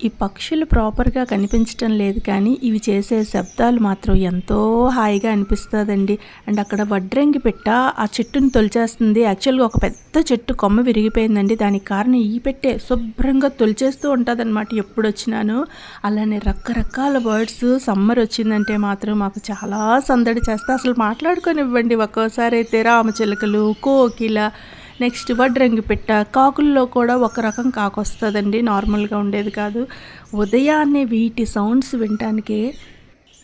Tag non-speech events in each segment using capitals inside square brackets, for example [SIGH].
ఈ పక్షులు ప్రాపర్గా కనిపించటం లేదు కానీ ఇవి చేసే శబ్దాలు మాత్రం ఎంతో హాయిగా అనిపిస్తుందండి. అండ్ అక్కడ వడ్రంగి పెట్ట ఆ చెట్టుని తొలిచేస్తుంది. యాక్చువల్గా ఒక పెద్ద చెట్టు కొమ్మ విరిగిపోయిందండి. దానికి కారణం ఈ పెట్టే శుభ్రంగా తొలిచేస్తూ ఉంటుందన్నమాట ఎప్పుడు వచ్చినాను అలానే రకరకాల బర్డ్స్ సమ్మర్ వచ్చిందంటే మాత్రం మాకు చాలా సందడి చేస్తే. అసలు మాట్లాడుకొని ఇవ్వండి ఒక్కోసారి అయితే రామచిలకలు కోకిల నెక్స్ట్ వడ్రంగి పిట్ట. కాకుల్లో కూడా ఒక రకం కాకు వస్తుందండి. నార్మల్గా ఉండేది కాదు. ఉదయాన్నే వీటి సౌండ్స్ వినటానికి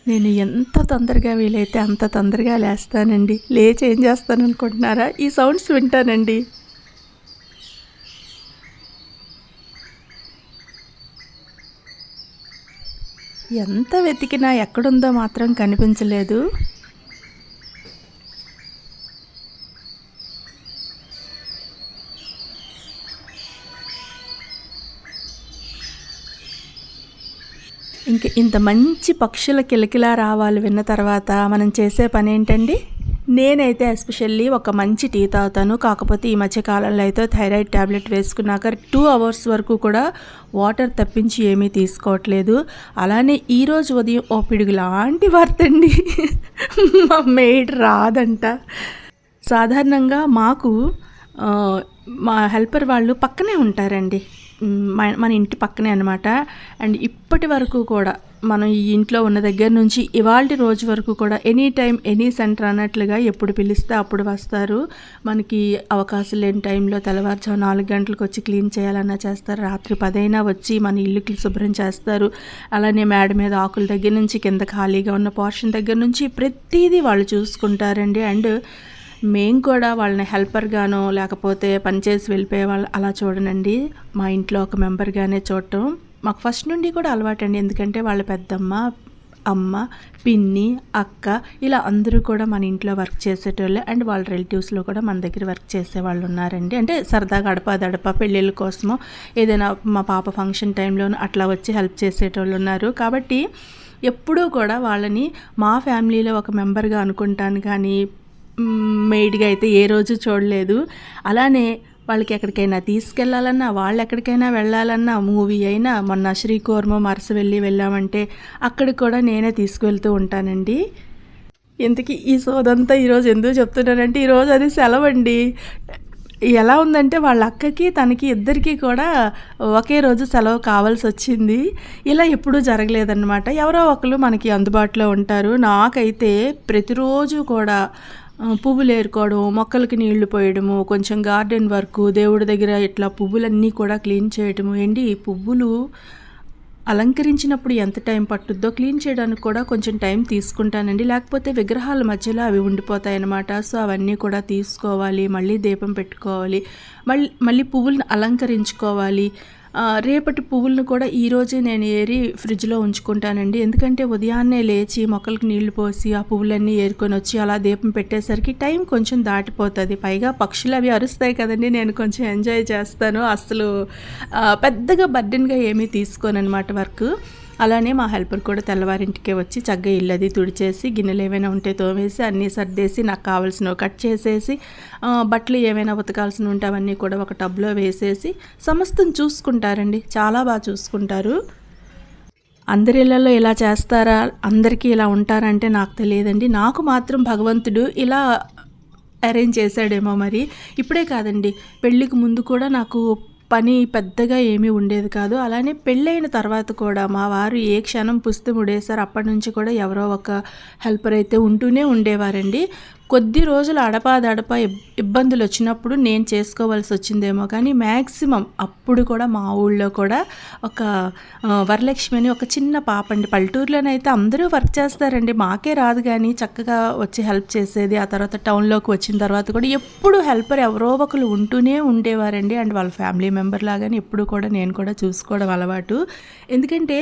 నేను ఎంత తొందరగా వీలైతే అంత తొందరగా లేస్తానండి. లేచి ఏం చేస్తాను అనుకుంటున్నారా ఈ సౌండ్స్ వింటానండి. ఎంత వెతికినా ఎక్కడుందో మాత్రం కనిపించలేదు. ఇంక ఇంత మంచి పక్షుల కిలకిలా రావాలి విన్న తర్వాత మనం చేసే పని ఏంటండి నేనైతే ఎస్పెషల్లీ ఒక మంచి టీ తాగుతాను. కాకపోతే ఈ మధ్యకాలంలో అయితే థైరాయిడ్ ట్యాబ్లెట్ వేసుకున్నాక టూ అవర్స్ వరకు కూడా వాటర్ తప్పించి ఏమీ తీసుకోవట్లేదు. అలానే ఈరోజు ఉదయం ఓ పిడుగు లాంటి వార్తండి. [LAUGHS] మా మేడ్ రాదంట. సాధారణంగా మాకు మా హెల్పర్ వాళ్ళు పక్కనే ఉంటారండి. మన ఇంటి పక్కనే అనమాట అండ్ ఇప్పటి వరకు కూడా మనం ఈ ఇంట్లో ఉన్న దగ్గర నుంచి ఇవాళ రోజు వరకు కూడా ఎనీ టైం ఎనీ సెంటర్ అన్నట్లుగా ఎప్పుడు పిలిస్తే అప్పుడు వస్తారు. మనకి అవకాశం లేని టైంలో తెల్లవారుజాము నాలుగు గంటలకు వచ్చి క్లీన్ చేయాలన్నా చేస్తారు. రాత్రి పదైనా వచ్చి మన ఇల్లుకి శుభ్రం చేస్తారు. అలానే మేడ మీద ఆకుల దగ్గర నుంచి కింద ఖాళీగా ఉన్న పోర్షన్ దగ్గర నుంచి ప్రతిదీ వాళ్ళు చూసుకుంటారండి. అండ్ మేము కూడా వాళ్ళని హెల్పర్గానో లేకపోతే పనిచేసి వెళ్ళిపోయే వాళ్ళు అలా చూడనండి. మా ఇంట్లో ఒక మెంబర్గానే చూడటం. మాకు ఫస్ట్ నుండి కూడా అలవాటండి. ఎందుకంటే వాళ్ళ పెద్దమ్మ అమ్మ పిన్ని అక్క ఇలా అందరూ కూడా మన ఇంట్లో వర్క్ చేసేటోళ్ళే. అండ్ వాళ్ళ రిలేటివ్స్లో కూడా మన దగ్గర వర్క్ చేసే వాళ్ళు ఉన్నారండి. అంటే సరదాగా గడప దడప పెళ్ళిళ్ళ కోసమో ఏదైనా మా పాప ఫంక్షన్ టైంలో అట్లా వచ్చి హెల్ప్ చేసేటోళ్ళు ఉన్నారు. కాబట్టి ఎప్పుడూ కూడా వాళ్ళని మా ఫ్యామిలీలో ఒక మెంబర్గా అనుకుంటాను. కానీ మెయిడ్గా అయితే ఏ రోజు చూడలేదు. అలానే వాళ్ళకి ఎక్కడికైనా తీసుకెళ్ళాలన్నా వాళ్ళు ఎక్కడికైనా వెళ్ళాలన్నా మూవీ అయినా మొన్న శ్రీకోర్మ అరస వెళ్ళి వెళ్ళామంటే అక్కడికి కూడా నేనే తీసుకువెళ్తూ ఉంటానండి. ఇంతకీ ఈ సోదంతా ఈరోజు ఎందుకు చెప్తున్నానంటే ఈరోజు అది సెలవు అండి ఎలా ఉందంటే వాళ్ళ అక్కకి తనకి ఇద్దరికీ కూడా ఒకే రోజు సెలవు కావాల్సి వచ్చింది. ఇలా ఎప్పుడూ జరగలేదన్నమాట. ఎవరో ఒకరు మనకి అందుబాటులో ఉంటారు. నాకైతే ప్రతిరోజు కూడా పువ్వులు ఏరుకోవడం మొక్కలకి నీళ్ళు పోయడము కొంచెం గార్డెన్ వర్క్ దేవుడి దగ్గర ఇట్లా పువ్వులన్నీ కూడా క్లీన్ చేయడము ఏంటి పువ్వులు అలంకరించినప్పుడు ఎంత టైం పట్టుద్దో క్లీన్ చేయడానికి కూడా కొంచెం టైం తీసుకుంటానండి. లేకపోతే విగ్రహాల మధ్యలో అవి ఉండిపోతాయన్నమాట. సో అవన్నీ కూడా తీసుకోవాలి మళ్ళీ దీపం పెట్టుకోవాలి మళ్ళీ మళ్ళీ పువ్వులను అలంకరించుకోవాలి. రేపటి పువ్వులను కూడా ఈరోజే నేను ఏరి ఫ్రిడ్జ్లో ఉంచుకుంటానండి. ఎందుకంటే ఉదయాన్నే లేచి మొక్కలకు నీళ్ళు పోసి ఆ పువ్వులన్నీ ఏరుకొని వచ్చి అలా దీపం పెట్టేసరికి టైం కొంచెం దాటిపోతుంది. పైగా పక్షులు అవి అరుస్తాయి కదండి నేను కొంచెం ఎంజాయ్ చేస్తాను. అసలు పెద్దగా బర్డెన్గా ఏమీ తీసుకోను అనమాట వర్క్. అలానే మా హెల్పర్ కూడా తెల్లవారింటికే వచ్చి చక్కగా ఇల్లు అది తుడిచేసి గిన్నెలు ఏమైనా ఉంటే తోమేసి అన్నీ సర్దేసి నాకు కావాల్సినవి కట్ చేసేసి బట్టలు ఏమైనా ఉతకాల్సిన ఉంటే అవన్నీ కూడా ఒక టబ్లో వేసేసి సమస్తం చూసుకుంటారండి. చాలా బాగా చూసుకుంటారు. అందరి ఇళ్ళలో ఇలా చేస్తారా? అందరికీ ఇలా ఉంటారంటే నాకు తెలియదండి. నాకు మాత్రం భగవంతుడు ఇలా అరేంజ్ చేశాడేమో మరి. ఇప్పుడే కాదండి. పెళ్ళికి ముందు కూడా నాకు పని పెద్దగా ఏమీ ఉండేది కాదు. అలానే పెళ్ళైన తర్వాత కూడా మా వారు ఏ క్షణం పుస్తకం ఉడేశారు అప్పటి నుంచి కూడా ఎవరో ఒక హెల్పర్ అయితే ఉంటూనే ఉండేవారండి. కొద్ది రోజులు అడపాదడప ఇబ్బందులు వచ్చినప్పుడు నేను చేసుకోవాల్సి వచ్చిందేమో కానీ మ్యాక్సిమం అప్పుడు కూడా మా ఊళ్ళో కూడా ఒక వరలక్ష్మి అని ఒక చిన్న పాప అండి పల్లెటూరులోనైతే అందరూ వర్క్ చేస్తారండి. మాకే రాదు కానీ చక్కగా వచ్చి హెల్ప్ చేసేది. ఆ తర్వాత టౌన్లోకి వచ్చిన తర్వాత కూడా ఎప్పుడు హెల్పర్ ఎవరో ఒకరు ఉంటూనే ఉండేవారండి. అండ్ వాళ్ళ ఫ్యామిలీ మెంబర్ లాగానే ఎప్పుడు కూడా నేను కూడా చూసుకోవడం అలవాటు. ఎందుకంటే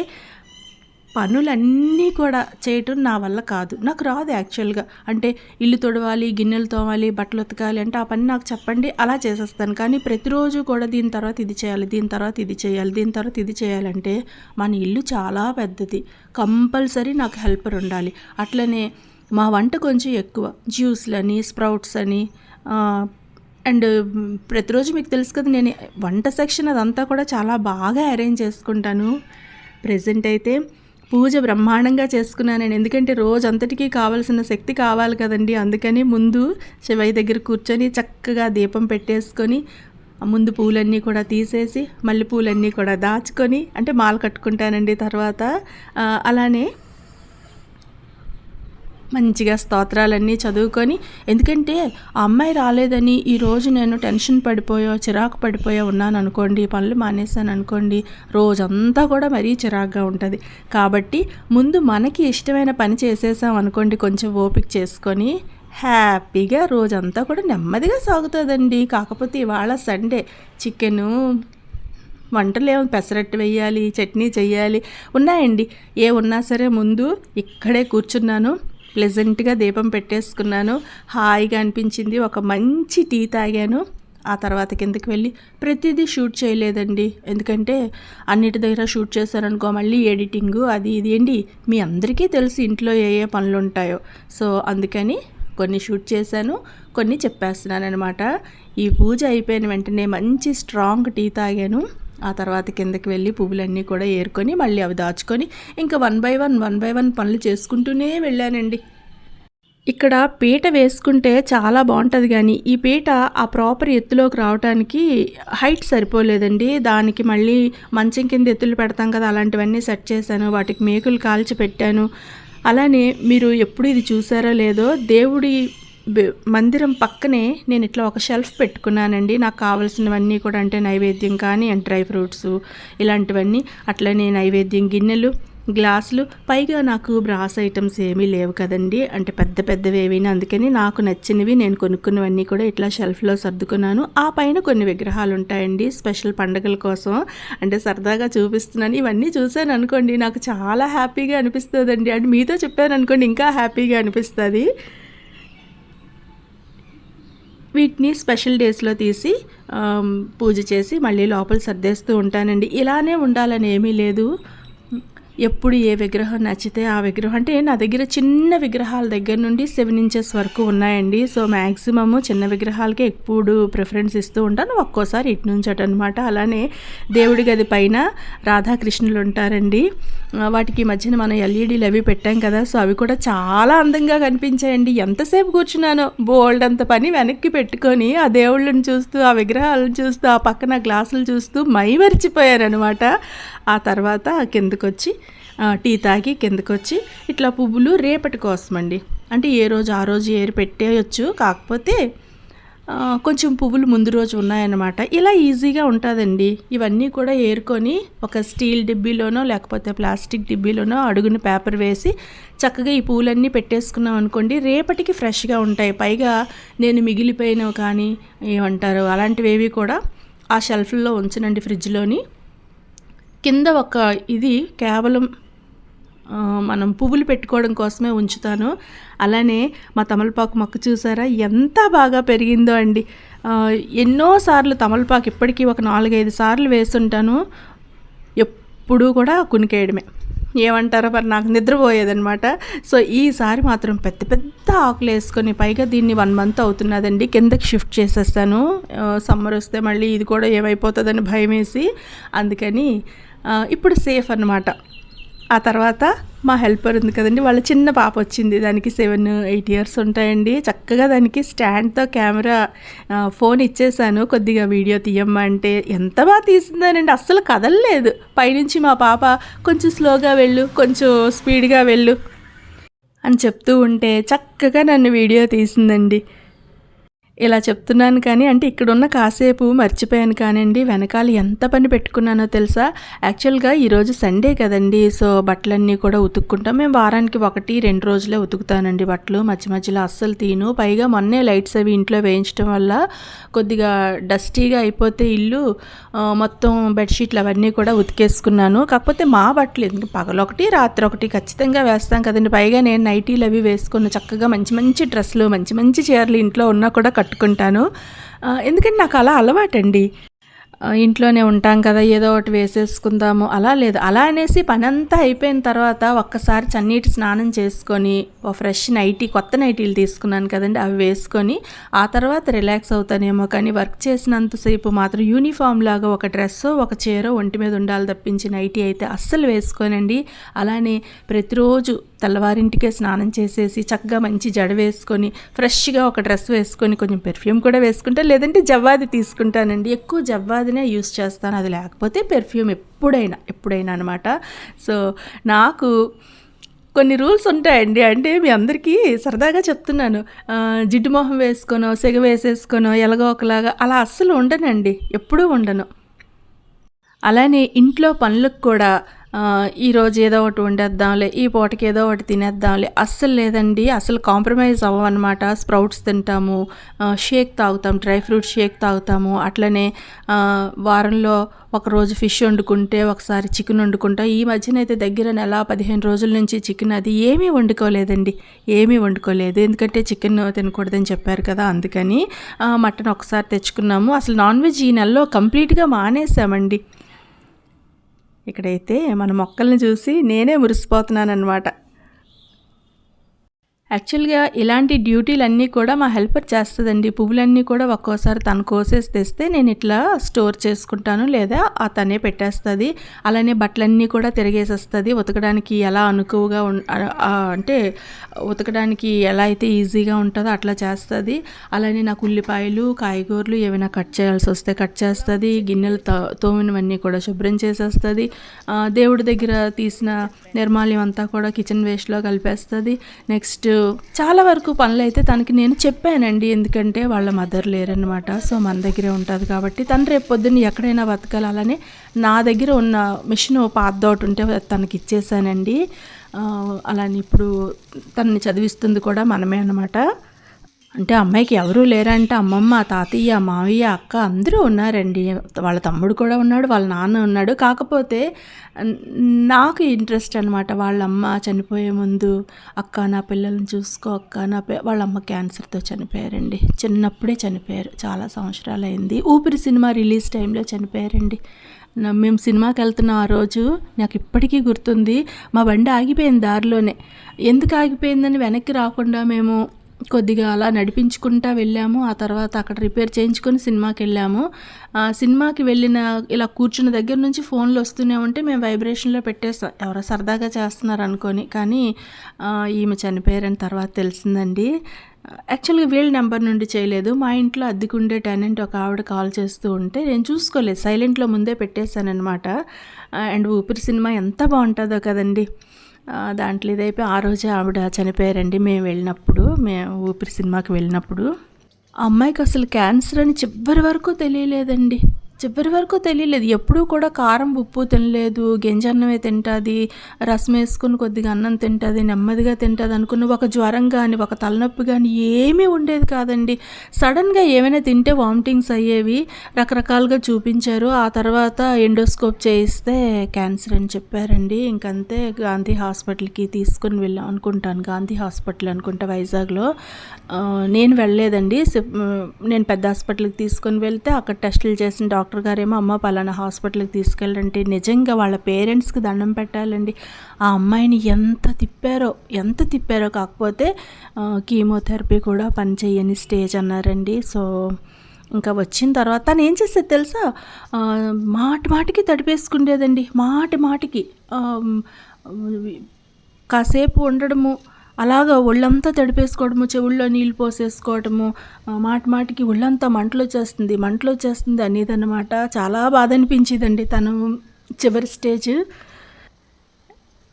పనులన్నీ కూడా చేయటం నా వల్ల కాదు. నాకు రాదు యాక్చువల్గా. అంటే ఇల్లు తొడవాలి గిన్నెలు తోమాలి బట్టలు ఉతకాలి అంటే ఆ పని నాకు చెప్పండి అలా చేసేస్తాను. కానీ ప్రతిరోజు కూడా దీని తర్వాత ఇది చేయాలి దీని తర్వాత ఇది చేయాలి దీని తర్వాత ఇది చేయాలంటే మన ఇల్లు చాలా పెద్దది. కంపల్సరీ నాకు హెల్పర్ ఉండాలి. అట్లనే మా వంట కొంచెం ఎక్కువ. జ్యూస్లని స్ప్రౌట్స్ అని అండ్ ప్రతిరోజు మీకు తెలుసు కదా నేను వంట సెక్షన్ అదంతా కూడా చాలా బాగా అరేంజ్ చేసుకుంటాను. ప్రజెంట్ అయితే పూజ బ్రహ్మాండంగా చేసుకున్నాను నేను. ఎందుకంటే రోజంతటికీ కావాల్సిన శక్తి కావాలి కదండి. అందుకని ముందు శివయ్య దగ్గర కూర్చొని చక్కగా దీపం పెట్టేసుకొని ముందు పూలన్నీ కూడా తీసేసి మల్లెపూలన్నీ పూలన్నీ కూడా దాచుకొని అంటే మాల కట్టుకుంటానండి తర్వాత అలానే మంచిగా స్తోత్రాలన్నీ చదువుకొని ఎందుకంటే ఆ అమ్మాయి రాలేదని ఈరోజు నేను టెన్షన్ పడిపోయో చిరాకు పడిపోయో ఉన్నాను అనుకోండి పనులు మానేశాను అనుకోండి రోజంతా కూడా మరీ చిరాకుగా ఉంటుంది. కాబట్టి ముందు మనకి ఇష్టమైన పని చేసేసాం అనుకోండి కొంచెం ఓపిక చేసుకొని హ్యాపీగా రోజంతా కూడా నెమ్మదిగా సాగుతుందండి. కాకపోతే ఇవాళ సండే చికెను వంటలు ఏమో పెసరట్టు వేయాలి చట్నీ చేయాలి ఉన్నాయండి. ఏ ఉన్నా సరే ముందు ఇక్కడే కూర్చున్నాను. ప్లెజెంట్గా దీపం పెట్టేసుకున్నాను. హాయిగా అనిపించింది. ఒక మంచి టీ తాగాను. ఆ తర్వాత కిందకి వెళ్ళి ప్రతిదీ షూట్ చేయలేదండి. ఎందుకంటే అన్నిటి దగ్గర షూట్ చేశారనుకో మళ్ళీ ఎడిటింగు అది ఇది ఏంటి మీ అందరికీ తెలుసు ఇంట్లో ఏ ఏ పనులు ఉంటాయో. సో అందుకని కొన్ని షూట్ చేశాను కొన్ని చెప్పేస్తున్నాను అనమాట ఈ పూజ అయిపోయిన వెంటనే మంచి స్ట్రాంగ్ టీ తాగాను. ఆ తర్వాత కిందకి వెళ్ళి పువ్వులన్నీ కూడా ఏరుకొని మళ్ళీ అవి దాచుకొని ఇంకా one by one one by one పనులు చేసుకుంటూనే వెళ్ళానండి. ఇక్కడ పీట వేసుకుంటే చాలా బాగుంటుంది కానీ ఈ పీట ఆ ప్రాపర్ ఎత్తులోకి రావడానికి హైట్ సరిపోలేదండి. దానికి మళ్ళీ మంచం కింద ఎత్తులు పెడతాం కదా అలాంటివన్నీ సెట్ చేశాను. వాటికి మేకులు కాల్చి పెట్టాను. అలానే మీరు ఎప్పుడు ఇది చూసారో లేదో దేవుడి మందిరం పక్కనే నేను ఇట్లా ఒక షెల్ఫ్ పెట్టుకున్నానండి. నాకు కావాల్సినవన్నీ కూడా అంటే నైవేద్యం కానీ అండ్ డ్రై ఫ్రూట్స్ ఇలాంటివన్నీ అట్లనే నైవేద్యం గిన్నెలు గ్లాసులు. పైగా నాకు బ్రాస్ ఐటమ్స్ ఏమీ లేవు కదండి. అంటే పెద్ద పెద్దవి ఏవైనా అందుకని నాకు నచ్చినవి నేను కొనుక్కున్నవన్నీ కూడా ఇట్లా షెల్ఫ్లో సర్దుకున్నాను. ఆ పైన కొన్ని విగ్రహాలు ఉంటాయండి. స్పెషల్ పండగల కోసం అంటే సరదాగా చూపిస్తున్నాను. ఇవన్నీ చూశాను అనుకోండి నాకు చాలా హ్యాపీగా అనిపిస్తుందండి. అంటే మీతో చెప్పాను అనుకోండి ఇంకా హ్యాపీగా అనిపిస్తుంది. వీటిని స్పెషల్ డేస్లో తీసి పూజ చేసి మళ్ళీ లోపల సర్దేస్తూ ఉంటానండి. ఇలానే ఉండాలని ఏమీ లేదు. ఎప్పుడు ఏ విగ్రహం నచ్చితే ఆ విగ్రహం. అంటే నా దగ్గర చిన్న విగ్రహాల దగ్గర నుండి సెవెన్ ఇంచెస్ వరకు ఉన్నాయండి. సో మ్యాక్సిమము చిన్న విగ్రహాలకే ఎప్పుడు ప్రిఫరెన్స్ ఇస్తూ ఉంటాను. ఒక్కోసారి ఇటు నుంచి అనమాట అలానే దేవుడి గది పైన రాధాకృష్ణులు ఉంటారండి. వాటికి మధ్యన మనం ఎల్ఈడీలు అవి పెట్టాం కదా. సో అవి కూడా చాలా అందంగా కనిపించాయండి. ఎంతసేపు కూర్చున్నానో. బోల్డ్ అంత పని వెనక్కి పెట్టుకొని ఆ దేవుళ్ళని చూస్తూ ఆ విగ్రహాలను చూస్తూ ఆ పక్కన గ్లాసులు చూస్తూ మై మరిచిపోయారనమాట ఆ తర్వాత కిందకొచ్చి టీ తాగి కిందకొచ్చి ఇట్లా పువ్వులు రేపటి కోసం అండి అంటే ఏ రోజు ఆ రోజు ఏరి పెట్టేయచ్చు కాకపోతే కొంచెం పువ్వులు ముందు రోజు ఉన్నాయన్నమాట. ఇలా ఈజీగా ఉంటుందండి. ఇవన్నీ కూడా ఏరుకొని ఒక స్టీల్ డిబ్బీలోనో లేకపోతే ప్లాస్టిక్ డిబ్బీలోనో అడుగున పేపర్ వేసి చక్కగా ఈ పువ్వులన్నీ పెట్టేసుకున్నాం అనుకోండి రేపటికి ఫ్రెష్గా ఉంటాయి. పైగా నేను మిగిలిపోయినవి కానీ ఏమంటారు అలాంటివి ఏవి కూడా ఆ షెల్ఫ్లో ఉంచనండి ఫ్రిడ్జ్లోని. కింద ఒక ఇది కేవలం మనం పువ్వులు పెట్టుకోవడం కోసమే ఉంచుతాను. అలానే మా తమలపాకు మొక్క చూసారా? ఎంత బాగా పెరిగిందో అండి. ఎన్నోసార్లు తమలపాకు ఇప్పటికీ ఒక నాలుగైదు సార్లు వేస్తుంటాను. ఎప్పుడూ కూడా కునికేయడమే. ఏమంటారో మరి నాకు నిద్రపోయేదనమాట సో ఈసారి మాత్రం పెద్ద పెద్ద ఆకులు వేసుకొని పైగా దీన్ని వన్ మంత్ అవుతున్నదండి. కిందకి షిఫ్ట్ చేసేస్తాను. సమ్మర్ వస్తే మళ్ళీ ఇది కూడా ఏమైపోతుందని భయం వేసి అందుకని ఇప్పుడు సేఫ్ అన్నమాట. ఆ తర్వాత మా హెల్పర్ ఉంది కదండి వాళ్ళ చిన్న పాప వచ్చింది. దానికి సెవెన్ ఎయిట్ ఇయర్స్ ఉంటాయండి. చక్కగా దానికి స్టాండ్తో కెమెరా ఫోన్ ఇచ్చేసాను కొద్దిగా వీడియో తీయమ్మా అంటే ఎంత బాగా తీసిందానండి. అస్సలు కదలలేదు. పైనుంచి మా పాప కొంచెం స్లోగా వెళ్ళు కొంచెం స్పీడ్గా వెళ్ళు అని చెప్తూ ఉంటే చక్కగా నన్ను వీడియో తీసిందండి. ఇలా చెప్తున్నాను కానీ అంటే ఇక్కడున్న కాసేపు మర్చిపోయాను కానండి. వెనకాల ఎంత పని పెట్టుకున్నానో తెలుసా? యాక్చువల్గా ఈరోజు సండే కదండి. సో బట్టలన్నీ కూడా ఉతుక్కుంటాం. మేము వారానికి ఒకటి రెండు రోజులే ఉతుకుతానండి బట్టలు. మధ్య మధ్యలో అస్సలు తీను. పైగా మొన్నే లైట్స్ అవి ఇంట్లో వేయించడం వల్ల కొద్దిగా డస్టీగా అయిపోతే ఇల్లు మొత్తం బెడ్షీట్లు అవన్నీ కూడా ఉతికేసుకున్నాను. కాకపోతే మా బట్టలు ఎందుకు? పగలొకటి రాత్రి ఒకటి ఖచ్చితంగా వేస్తాం కదండి. పైగా నేను నైటీలు అవి వేసుకున్న చక్కగా మంచి మంచి డ్రెస్సులు మంచి మంచి చీరలు ఇంట్లో ఉన్నా కూడా కట్టుకుంటాను ఎందుకంటే నాకు అలా అలవాటండి. ఇంట్లోనే ఉంటాం కదా ఏదో ఒకటి వేసేసుకుందాము. అలా లేదు. అలా అనేసి పని అంతా అయిపోయిన తర్వాత ఒక్కసారి చన్నీటి స్నానం చేసుకొని ఓ ఫ్రెష్ నైటీ కొత్త నైటీలు తీసుకున్నాను కదండి అవి వేసుకొని ఆ తర్వాత రిలాక్స్ అవుతానేమో కానీ వర్క్ చేసినంతసేపు మాత్రం యూనిఫామ్ లాగా ఒక డ్రెస్ ఒక చీర ఒంటి మీద ఉండాలి తప్పించి నైటీ అయితే అస్సలు వేసుకోనండి. అలానే ప్రతిరోజు తెల్లవారింటికే స్నానం చేసేసి చక్కగా మంచి జడ వేసుకొని ఫ్రెష్గా ఒక డ్రెస్ వేసుకొని కొంచెం పెర్ఫ్యూమ్ కూడా వేసుకుంటా లేదంటే జవ్వాది తీసుకుంటానండి. ఎక్కువ జవ్వాది ఉన్నదినే యూస్ చేస్తాను. అది లేకపోతే పెర్ఫ్యూమ్ ఎప్పుడైనా ఎప్పుడైనా అనమాట సో నాకు కొన్ని రూల్స్ ఉంటాయండి. అంటే మీ అందరికీ సరదాగా చెప్తున్నాను. జిడ్డు మొహం వేసుకోనో సెగ వేసేసుకోనో ఎలాగో ఒకలాగా అలా అస్సలు ఉండనండి. ఎప్పుడూ ఉండను. అలానే ఇంట్లో పనులకు కూడా ఈరోజు ఏదో ఒకటి వండేద్దాంలే ఈ పూటకి ఏదో ఒకటి తినేద్దాంలే. అస్సలు లేదండి అసలు కాంప్రమైజ్ అవ్వమన్నమాట స్ప్రౌట్స్ తింటాము షేక్ తాగుతాం డ్రై ఫ్రూట్ షేక్ తాగుతాము. అట్లనే వారంలో ఒకరోజు ఫిష్ వండుకుంటే ఒకసారి చికెన్ వండుకుంటాం. ఈ మధ్యన అయితే దగ్గర నెల పదిహేను రోజుల నుంచి చికెన్ అది ఏమీ వండుకోలేదండి. ఏమీ వండుకోలేదు. ఎందుకంటే చికెన్ తినకూడదని చెప్పారు కదా అందుకని మటన్ ఒకసారి తెచ్చుకున్నాము. అసలు నాన్ వెజ్ ఈ నెలలో కంప్లీట్గా మానేసామండి. ఇక్కడైతే మన మొక్కల్ని చూసి నేనే మురిసిపోతున్నాను అనమాట యాక్చువల్గా ఇలాంటి డ్యూటీలన్నీ కూడా మా హెల్పర్ చేస్తుందండి. పువ్వులన్నీ కూడా ఒక్కోసారి తను కోసేసి తెస్తే నేను ఇట్లా స్టోర్ చేసుకుంటాను లేదా ఆ తనే పెట్టేస్తుంది. అలానే బట్టలన్నీ కూడా తిరిగేసేస్తుంది. ఉతకడానికి ఎలా అనుకువగా అంటే ఉతకడానికి ఎలా అయితే ఈజీగా ఉంటుందో అట్లా చేస్తుంది. అలానే నాకు ఉల్లిపాయలు కాయగూరలు ఏమైనా కట్ చేయాల్సి వస్తే కట్ చేస్తుంది. గిన్నెలు తో తోమినవన్నీ కూడా శుభ్రం చేసేస్తుంది. దేవుడి దగ్గర తీసిన నిర్మాల్యం అంతా కూడా కిచెన్ వేస్ట్లో కలిపేస్తుంది. నెక్స్ట్ చాలా వరకు పనులు అయితే తనకి నేను చెప్పానండి. ఎందుకంటే వాళ్ళ మదర్ లేరనమాట సో మన దగ్గరే ఉంటుంది కాబట్టి తను రేపు పొద్దున్న ఎక్కడైనా బతకాలి అలానే నా దగ్గర ఉన్న మిషన్ పాతదోటి ఉంటే తనకి ఇచ్చేసానండి. అలానే ఇప్పుడు తనని చదివిస్తుంది కూడా మనమే అనమాట అంటే అమ్మాయికి ఎవరూ లేరంటే అమ్మమ్మ తాతయ్య మావయ్య అక్క అందరూ ఉన్నారండి. వాళ్ళ తమ్ముడు కూడా ఉన్నాడు వాళ్ళ నాన్న ఉన్నాడు. కాకపోతే నాకు ఇంట్రెస్ట్ అనమాట వాళ్ళ అమ్మ చనిపోయే ముందు అక్క నా పిల్లల్ని చూసుకో అక్క నా పి వాళ్ళ అమ్మ క్యాన్సర్తో చనిపోయారండి. చిన్నప్పుడే చనిపోయారు చాలా సంవత్సరాలు అయింది ఊపిరి సినిమా రిలీజ్ టైంలో చనిపోయారండి. మేము సినిమాకి వెళ్తున్న ఆ రోజు నాకు ఇప్పటికీ గుర్తుంది మా బండి ఆగిపోయింది దారిలోనే. ఎందుకు ఆగిపోయిందని వెనక్కి రాకుండా మేము కొద్దిగా అలా నడిపించుకుంటా వెళ్ళాము. ఆ తర్వాత అక్కడ రిపేర్ చేయించుకొని సినిమాకి వెళ్ళాము. ఆ సినిమాకి వెళ్ళిన ఇలా కూర్చున్న దగ్గర నుంచి ఫోన్లు వస్తూనే ఉంటే మేము వైబ్రేషన్లో పెట్టేస్తాం. ఎవరో సరదాగా చేస్తున్నారు అనుకొని. కానీ ఈమె చనిపోయారని తర్వాత తెలిసిందండి. యాక్చువల్గా వీళ్ళ నెంబర్ నుండి చేయలేదు. మా ఇంట్లో అద్దెకుండే టెనెంట్ ఒక ఆవిడ కాల్ చేస్తూ ఉంటే నేను చూసుకోలేదు. సైలెంట్లో ముందే పెట్టేశానమాట అండ్ ఊపిరి సినిమా ఎంత బాగుంటుందో కదండి. దాంట్లో ఇదైపోయి ఆ రోజే ఆవిడ చనిపోయారండి. మేము వెళ్ళినప్పుడు మేము ఊపిరి సినిమాకి వెళ్ళినప్పుడు. ఆ అమ్మాయికి అసలు క్యాన్సర్ అని చివరి వరకు తెలియలేదండి. చివరి వరకు తెలియలేదు. ఎప్పుడూ కూడా కారం ఉప్పు తినలేదు. గింజన్నమే తింటుంది రసం వేసుకుని కొద్దిగా అన్నం తింటుంది నెమ్మదిగా తింటుంది అనుకున్న ఒక జ్వరం కానీ ఒక తలనొప్పి కానీ ఏమీ ఉండేది కాదండి. సడన్గా ఏమైనా తింటే వామిటింగ్స్ అయ్యేవి రకరకాలుగా చూపించారు. ఆ తర్వాత ఎండోస్కోప్ చేయిస్తే క్యాన్సర్ అని చెప్పారండి. ఇంకంతే గాంధీ హాస్పిటల్కి తీసుకుని వెళ్ళాం అనుకుంటాను. గాంధీ హాస్పిటల్ అనుకుంటా వైజాగ్లో. నేను వెళ్ళలేదండి. నేను పెద్ద హాస్పిటల్కి తీసుకొని వెళ్తే అక్కడ టెస్టులు చేసిన డాక్టర్ డాక్టర్ గారేమో అమ్మ పలానా హాస్పిటల్కి తీసుకెళ్ళంటే నిజంగా వాళ్ళ పేరెంట్స్కి దండం పెట్టాలండి. ఆ అమ్మాయిని ఎంత తిప్పారో ఎంత తిప్పారో కాకపోతే కీమోథెరపీ కూడా పనిచేయని స్టేజ్ అన్నారండి. సో ఇంకా వచ్చిన తర్వాత తను ఏం చేసేది తెలుసా? మాట మాటి మాటికి తడిపేసుకుండేదండి. మాటి మాటికి కాసేపు ఉండడము అలాగా ఒళ్ళంతా తడిపేసుకోవడము చెవుల్లో నీళ్ళు పోసేసుకోవడము మాట మాటికి ఒళ్ళంతా మంటలు వచ్చేస్తుంది మంటలు వచ్చేస్తుంది అనేది అనమాట చాలా బాధ అనిపించేదండి తను చివరి స్టేజ్.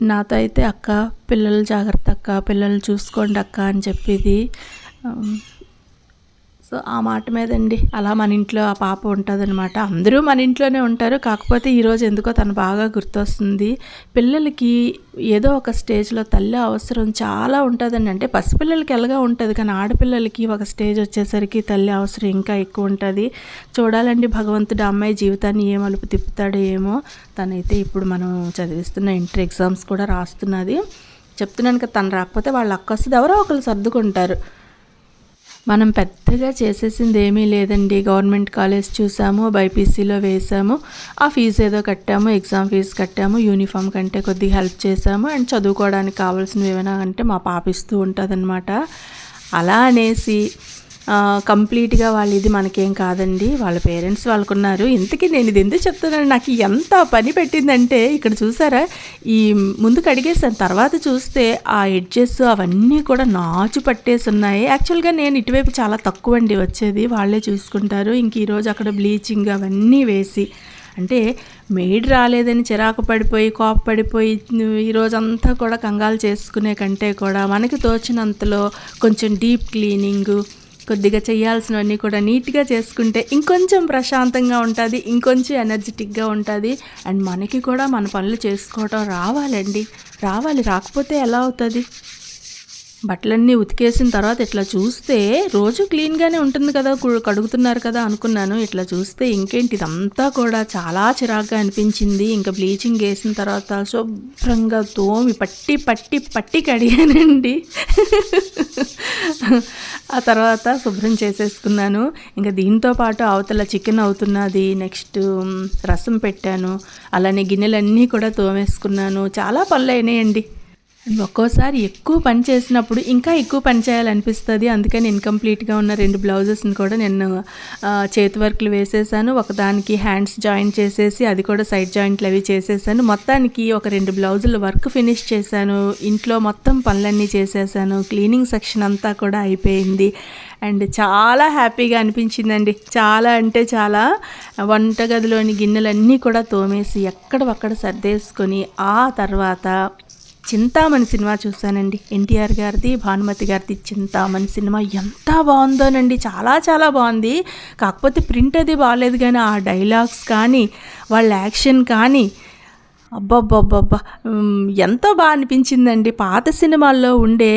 నాతో అయితే అక్క పిల్లలు జాగ్రత్త అక్క పిల్లలు చూసుకోండి అక్క అని చెప్పేది. సో ఆ మాట మీదండి. అలా మన ఇంట్లో ఆ పాప ఉంటుందన్నమాట. అందరూ మన ఇంట్లోనే ఉంటారు. కాకపోతే ఈరోజు ఎందుకో తను బాగా గుర్తొస్తుంది. పిల్లలకి ఏదో ఒక స్టేజ్లో తల్లి అవసరం చాలా ఉంటుందండి. అంటే పసిపిల్లలకి ఎలాగా ఉంటుంది కానీ ఆడపిల్లలకి ఒక స్టేజ్ వచ్చేసరికి తల్లి అవసరం ఇంకా ఎక్కువ ఉంటుంది. చూడాలండి భగవంతుడు అమ్మాయి జీవితాన్ని ఏ మలుపు తిప్పుతాడో ఏమో. తనైతే ఇప్పుడు మనం చదివిస్తున్న ఇంటర్ ఎగ్జామ్స్ కూడా రాస్తున్నది. చెప్తున్నాను కదా తను రాకపోతే వాళ్ళ అక్క వస్తుంది. ఎవరో ఒకరు సర్దుకుంటారు. మనం పెద్దగా చేసేసింది ఏమీ లేదండి. గవర్నమెంట్ కాలేజ్ చూసాము బైపీసీలో వేసాము ఆ ఫీజు ఏదో కట్టాము ఎగ్జామ్ ఫీజు కట్టాము యూనిఫామ్ కంటే కొద్దిగా హెల్ప్ చేసాము అండ్ చదువుకోవడానికి కావాల్సినవి ఏమైనా అంటే మా పాపిస్తూ ఉంటుందన్నమాట. అలా అనేసి కంప్లీట్గా వాళ్ళు ఇది మనకేం కాదండి. వాళ్ళ పేరెంట్స్ వాళ్ళకున్నారు. ఇంతకీ నేను ఇది ఎందుకు చెప్తున్నాను? నాకు ఎంత పని పెట్టిందంటే ఇక్కడ చూసారా? ఈ ముందు కడిగేసాను తర్వాత చూస్తే ఆ ఎడ్జెస్ అవన్నీ కూడా నాచు పట్టేసి ఉన్నాయి. యాక్చువల్గా నేను ఇటువైపు చాలా తక్కువ అండి వచ్చేది. వాళ్ళే చూసుకుంటారు. ఇంక ఈరోజు అక్కడ బ్లీచింగ్ అవన్నీ వేసి అంటే మెయిడ్ రాలేదని చిరాకు పడిపోయి కోప పడిపోయి ఈరోజంతా కూడా కంగాలు చేసుకునే కంటే కూడా మనకి తోచినంతలో కొంచెం డీప్ క్లీనింగ్ కొద్దిగా చేయాల్సినవన్నీ కూడా నీట్గా చేసుకుంటే ఇంకొంచెం ప్రశాంతంగా ఉంటుంది ఇంకొంచెం ఎనర్జెటిక్గా ఉంటుంది. అండ్ మనకి కూడా మన పనులు చేసుకోవటం రావాలండి. రావాలి రాకపోతే ఎలా అవుతుంది? బట్టలన్నీ ఉతికేసిన తర్వాత ఇట్లా చూస్తే రోజు క్లీన్గానే ఉంటుంది కదా కడుగుతున్నారు కదా అనుకున్నాను. ఇట్లా చూస్తే ఇంకేంటి ఇదంతా కూడా చాలా చిరాగ్గా అనిపించింది. ఇంకా బ్లీచింగ్ వేసిన తర్వాత శుభ్రంగా తోమి పట్టి పట్టి పట్టి కడిగానండి. ఆ తర్వాత శుభ్రం చేసేసుకున్నాను. ఇంకా దీంతో పాటు అవతల చికెన్ అవుతున్నది. నెక్స్ట్ రసం పెట్టాను. అలానే గిన్నెలన్నీ కూడా తోమేసుకున్నాను. చాలా పనులు అయినాయండి. ఒక్కోసారి ఎక్కువ పని చేసినప్పుడు ఇంకా ఎక్కువ పని చేయాలనిపిస్తుంది. అందుకని ఇన్కంప్లీట్గా ఉన్న రెండు బ్లౌజెస్ని కూడా నేను చేతి వర్క్లు వేసేసాను. ఒకదానికి హ్యాండ్స్ జాయింట్ చేసేసి అది కూడా సైడ్ జాయింట్లు అవి చేసేసాను. మొత్తానికి ఒక రెండు బ్లౌజులు వర్క్ ఫినిష్ చేశాను. ఇంట్లో మొత్తం పనులన్నీ చేసేసాను. క్లీనింగ్ సెక్షన్ అంతా కూడా అయిపోయింది. అండ్ చాలా హ్యాపీగా అనిపించిందండి. చాలా అంటే చాలా. వంటగదిలోని గిన్నెలన్నీ కూడా తోమేసి ఎక్కడ ఒక్కడ సర్దేసుకొని ఆ తర్వాత చింతామణి సినిమా చూశానండి. ఎన్టీఆర్ గారిది భానుమతి గారిది చింతామణి సినిమా ఎంత బాగుందోనండి. చాలా చాలా బాగుంది. కాకపోతే ప్రింట్ అది బాగాలేదు కానీ ఆ డైలాగ్స్ కానీ వాళ్ళ యాక్షన్ కానీ అబ్బబ్బబ్బబ్బా ఎంతో బాగా అనిపించిందండి. పాత సినిమాల్లో ఉండే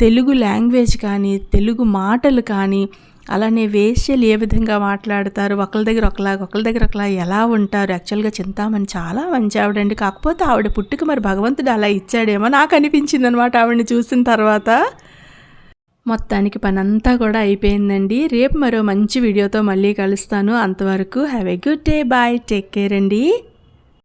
తెలుగు లాంగ్వేజ్ కానీ తెలుగు మాటలు కానీ అలానే వేశ్యలు ఏ విధంగా మాట్లాడతారు? ఒకరి దగ్గర ఒకలాగా ఒకరి దగ్గర ఒకలా ఎలా ఉంటారు? యాక్చువల్గా చింతామణి చాలా మంచి ఆవిడండి కాకపోతే ఆవిడ పుట్టుక మరి భగవంతుడు అలా ఇచ్చాడేమో నాకు అనిపించింది అనమాట ఆవిడని చూసిన తర్వాత. మొత్తానికి పనంతా కూడా అయిపోయిందండి. రేపు మరో మంచి వీడియోతో మళ్ళీ కలుస్తాను. అంతవరకు have a good day. Bye. Take care అండి.